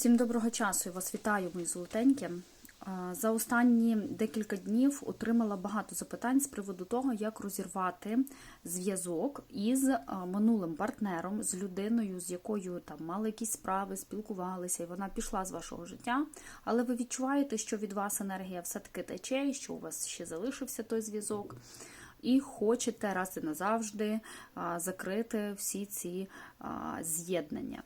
Всім доброго часу я вас вітаю, мої золотенькі. Е, За останні декілька днів отримала багато запитань з приводу того, як розірвати зв'язок із е, минулим партнером, з людиною, з якою там мали якісь справи, спілкувалися, і вона пішла з вашого життя. Але ви відчуваєте, що від вас енергія все-таки тече, що у вас ще залишився той зв'язок. І хочете раз і назавжди закрити всі ці з'єднання.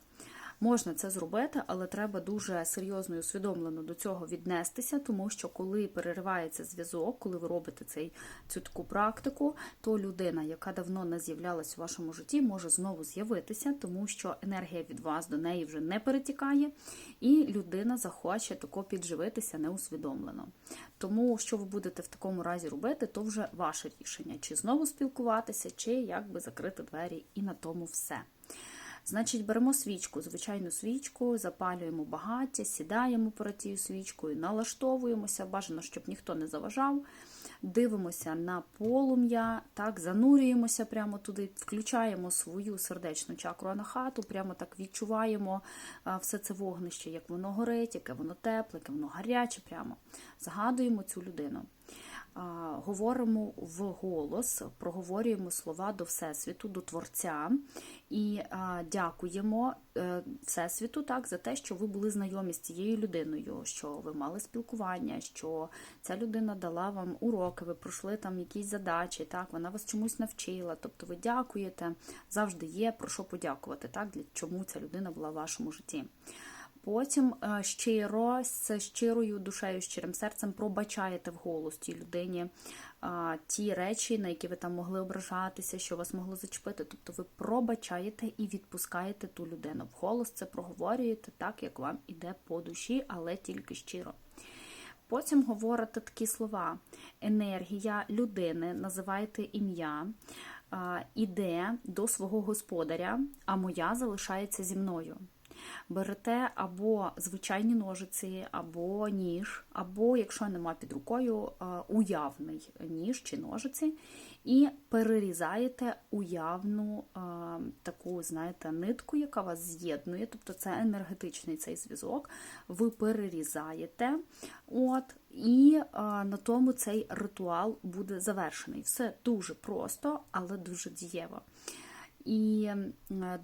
Можна це зробити, але треба дуже серйозно і усвідомлено до цього віднестися, тому що коли переривається зв'язок, коли ви робите цей, цю таку практику, то людина, яка давно не з'являлась у вашому житті, може знову з'явитися, тому що енергія від вас до неї вже не перетікає, і людина захоче тако підживитися неусвідомлено. Тому, що ви будете в такому разі робити, то вже ваше рішення, чи знову спілкуватися, чи як би закрити двері, і на тому все. Значить, беремо свічку, звичайну свічку, запалюємо багаття, сідаємо перед цією свічкою, налаштовуємося, бажано, щоб ніхто не заважав. Дивимося на полум'я, так, занурюємося прямо туди, включаємо свою сердечну чакру анахату, прямо так відчуваємо все це вогнище, як воно горить, яке воно тепле, яке воно гаряче, прямо. Згадуємо цю людину. Говоримо в голос, проговорюємо слова до Всесвіту, до Творця і дякуємо е, Всесвіту так, за те, що ви були знайомі з цією людиною, що ви мали спілкування, що ця людина дала вам уроки, ви пройшли там якісь задачі, так, вона вас чомусь навчила. Тобто ви дякуєте, завжди є про що подякувати, так, для чому ця людина була в вашому житті. Потім е, щиро, з щирою душею, щирим серцем пробачаєте вголос тій людині ті речі, на які ви там могли ображатися, що вас могло зачепити. Тобто ви пробачаєте і відпускаєте ту людину. Вголос це проговорюєте так, як вам іде по душі, але тільки щиро. Потім говорите такі слова: енергія людини, називайте ім'я, іде до свого господаря, а моя залишається зі мною берете або звичайні ножиці, або ніж, або, якщо нема під рукою, е, уявний ніж чи ножиці, і перерізаєте уявну е, таку, знаєте, нитку, яка вас з'єднує, тобто це енергетичний цей зв'язок, ви перерізаєте. от, І е, на тому цей ритуал буде завершений. Все дуже просто, але дуже дієво. І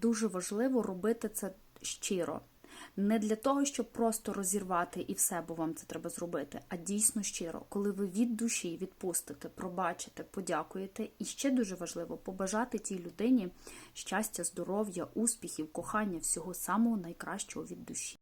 дуже важливо робити це щиро. Не для того, щоб просто розірвати і все, бо вам це треба зробити, а дійсно щиро, коли ви від душі відпустите, пробачите, подякуєте, і ще дуже важливо побажати тій людині щастя, здоров'я, успіхів, кохання, всього самого найкращого від душі.